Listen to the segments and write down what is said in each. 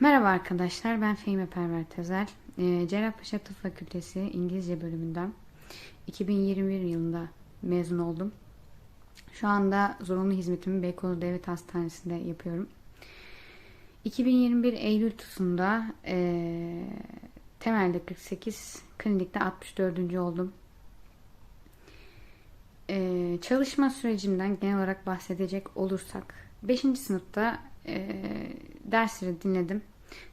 Merhaba arkadaşlar, ben Fehime Perver Tezel. Ee, Cerrahpaşa Tıp Fakültesi İngilizce bölümünden 2021 yılında mezun oldum. Şu anda zorunlu hizmetimi Beykoz Devlet Hastanesi'nde yapıyorum. 2021 Eylül TUS'unda e, temelde 48, klinikte 64. oldum. E, çalışma sürecimden genel olarak bahsedecek olursak 5. sınıfta e, dersleri dinledim.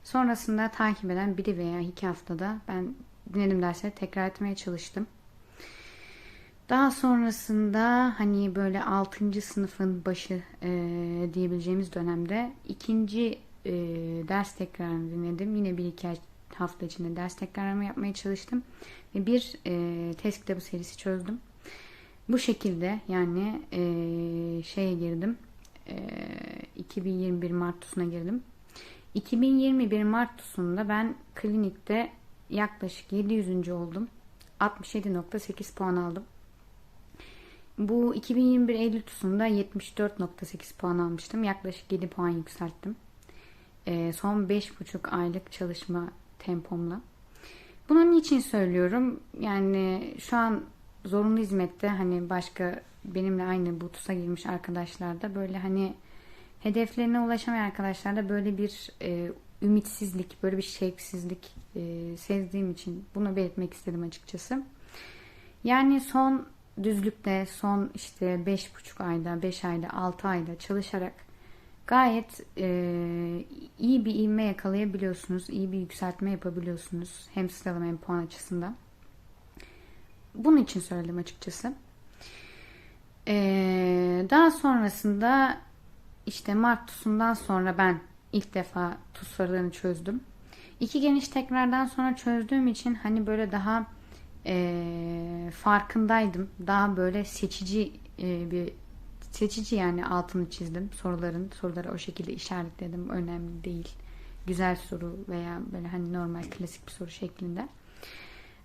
Sonrasında takip eden biri veya iki haftada ben dinledim dersleri tekrar etmeye çalıştım. Daha sonrasında hani böyle 6. sınıfın başı e, diyebileceğimiz dönemde ikinci e, ders tekrarını dinledim. Yine bir iki hafta içinde ders tekrarımı yapmaya çalıştım. Ve bir e, test kitabı serisi çözdüm. Bu şekilde yani e, şeye girdim. E, 2021 Mart TUS'una girdim. 2021 Mart TUS'unda ben klinikte yaklaşık 700. oldum. 67.8 puan aldım. Bu 2021 Eylül TUS'unda 74.8 puan almıştım. Yaklaşık 7 puan yükselttim. E, son 5,5 aylık çalışma tempomla. Bunun için söylüyorum? Yani şu an zorunlu hizmette hani başka benimle aynı bu TUS'a girmiş arkadaşlar da böyle hani hedeflerine ulaşamayan arkadaşlar da böyle bir e, ümitsizlik, böyle bir şevksizlik e, sezdiğim için bunu belirtmek istedim açıkçası. Yani son düzlükte, son işte beş buçuk ayda, beş ayda, altı ayda çalışarak gayet e, iyi bir ivme yakalayabiliyorsunuz, iyi bir yükseltme yapabiliyorsunuz hem sıralama hem puan açısından. Bunun için söyledim açıkçası. Ee, daha sonrasında işte Mart TUS'undan sonra ben ilk defa TUS sorularını çözdüm. İki geniş tekrardan sonra çözdüğüm için hani böyle daha e, farkındaydım. Daha böyle seçici e, bir seçici yani altını çizdim soruların. Soruları o şekilde işaretledim. Önemli değil. Güzel soru veya böyle hani normal klasik bir soru şeklinde.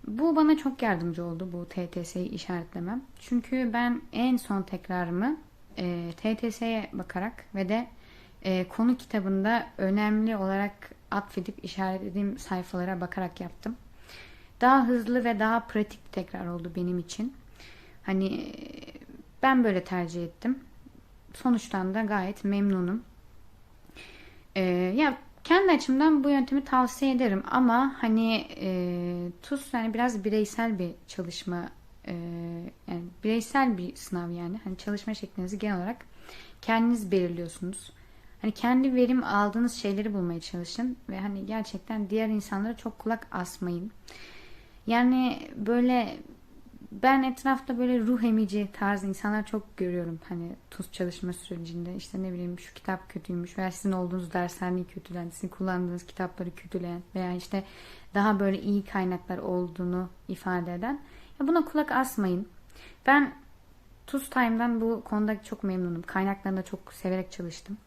Bu bana çok yardımcı oldu bu TTS'yi işaretlemem. Çünkü ben en son tekrarımı e, TTS'ye bakarak ve de e, konu kitabında önemli olarak atfedip işaretlediğim sayfalara bakarak yaptım. Daha hızlı ve daha pratik tekrar oldu benim için. Hani ben böyle tercih ettim. Sonuçtan da gayet memnunum. E, ya kendi açımdan bu yöntemi tavsiye ederim ama hani e, TUS yani biraz bireysel bir çalışma e, yani bireysel bir sınav yani. Hani çalışma şeklinizi genel olarak kendiniz belirliyorsunuz. Hani kendi verim aldığınız şeyleri bulmaya çalışın ve hani gerçekten diğer insanlara çok kulak asmayın. Yani böyle ben etrafta böyle ruh emici tarzı insanlar çok görüyorum. Hani tuz çalışma sürecinde işte ne bileyim şu kitap kötüymüş veya sizin olduğunuz dershaneyi kötüleyen, sizin kullandığınız kitapları kötüleyen veya işte daha böyle iyi kaynaklar olduğunu ifade eden. Ya buna kulak asmayın. Ben Tuz Time'dan bu konuda çok memnunum. Kaynaklarını da çok severek çalıştım.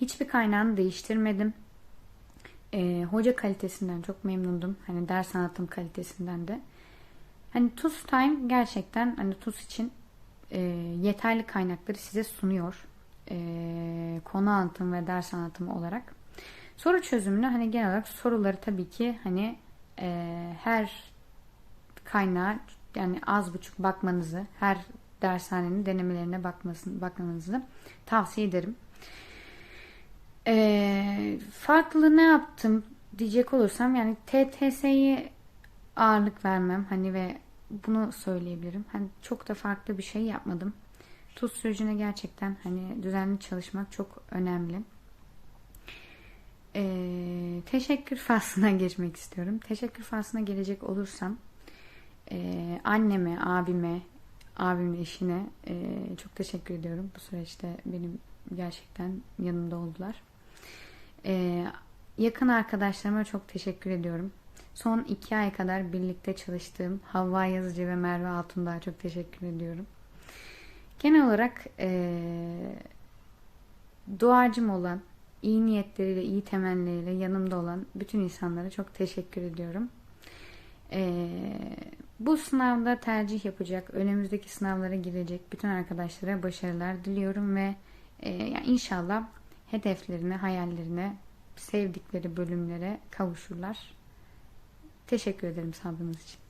Hiçbir kaynağını değiştirmedim. Ee, hoca kalitesinden çok memnundum. Hani ders anlatım kalitesinden de. Hani TUS Time gerçekten hani TUS için e, yeterli kaynakları size sunuyor. E, konu anlatım ve ders anlatımı olarak. Soru çözümünü hani genel olarak soruları tabii ki hani e, her kaynağa yani az buçuk bakmanızı, her dershanenin denemelerine bakmasını, bakmanızı tavsiye ederim. E, farklı ne yaptım diyecek olursam yani TTS'yi ağırlık vermem hani ve bunu söyleyebilirim. Hani çok da farklı bir şey yapmadım. Tuz sürecine gerçekten hani düzenli çalışmak çok önemli. Ee, teşekkür faslına geçmek istiyorum. Teşekkür faslına gelecek olursam e, anneme, abime, abimin eşine e, çok teşekkür ediyorum. Bu süreçte benim gerçekten yanımda oldular. E, yakın arkadaşlarıma çok teşekkür ediyorum. Son iki ay kadar birlikte çalıştığım Havva Yazıcı ve Merve Altundağ'a çok teşekkür ediyorum. Genel olarak e, duacım olan, iyi niyetleriyle, iyi temelleriyle yanımda olan bütün insanlara çok teşekkür ediyorum. E, bu sınavda tercih yapacak, önümüzdeki sınavlara girecek bütün arkadaşlara başarılar diliyorum ve e, yani inşallah hedeflerine, hayallerine sevdikleri bölümlere kavuşurlar. Teşekkür ederim sabrınız için.